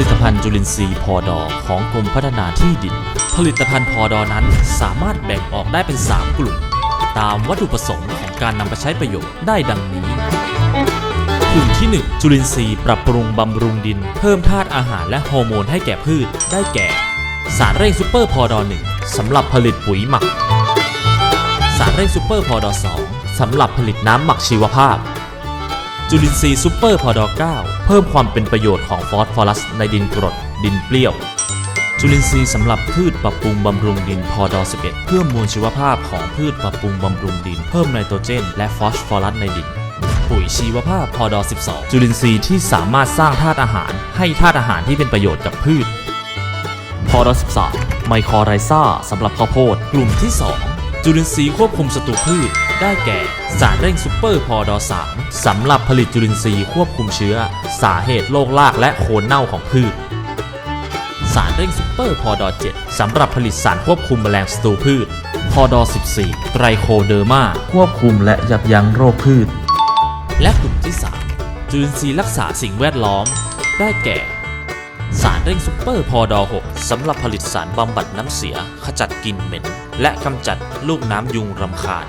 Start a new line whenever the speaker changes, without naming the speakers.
ลิตภัณฑ์จุลินทรีย์พอดอของกรมพัฒนาที่ดิน ผลิตภัณฑ์พอดอนั้นสามารถแบ่งออกได้เป็น 3 กลุ่ม ตามวัตถุประสงค์ของการนำไปใช้ประโยชน์ได้ดังนี้ กลุ่มที่ 1 จุลินทรีย์ปรับปรุงบำรุงดิน เพิ่มธาตุอาหารและฮอร์โมนให้แก่พืชได้แก่ สารเร่งซูเปอร์พอดอ1สำหรับผลิตปุ๋ยหมัก สารเร่งซูเปอร์พอดอ2สำหรับผลิตน้ำหมักชีวภาพ จุลินทรีย์ซูเปอร์พอดอ9เพิ่มความเป็นประโยชน์ของฟอสฟอรัสในดินกรด ดินเปรี้ยว จุลินทรีย์สำหรับพืชปรับปรุงบำรุงดินพอดอ11 เพิ่มมวลชีวภาพของพืชปรับปรุงบำรุงดิน เพิ่มไนโตรเจน และฟอสฟอรัสในดิน ปุ๋ยชีวภาพพอดอ12 จุลินทรีย์ที่สามารถสร้างธาตุอาหาร ให้ธาตุอาหารที่เป็นประโยชน์กับพืชพอดอ13 ไมโครไรซ่าสำหรับข้าวโพด กลุ่มที่ 2 จุลินทรีย์ควบคุมศัตรูพืช ได้แก่ สารเร่งซูเปอร์พอดอ3สำหรับผลิตจุลินทรีย์ควบคุมเชื้อ สาเหตุโรครากและโคนเน่าของพืช สารเร่งซูเปอร์พอดอ7สำหรับผลิตสารควบคุมแมลงศัตรูพืชพอดอ14 ไตรโคเดอร์มาควบคุมและยับยั้งโรคพืช และกลุ่มที่ 3 จุลินทรีย์รักษาสิ่งแวดล้อม ได้แก่ สารเร่งซูเปอร์พอดอ6สำหรับผลิตสารบำบัดน้ำเสียขจัดกลิ่นเหม็น และกำจัดลูกน้ำยุงรำคาญ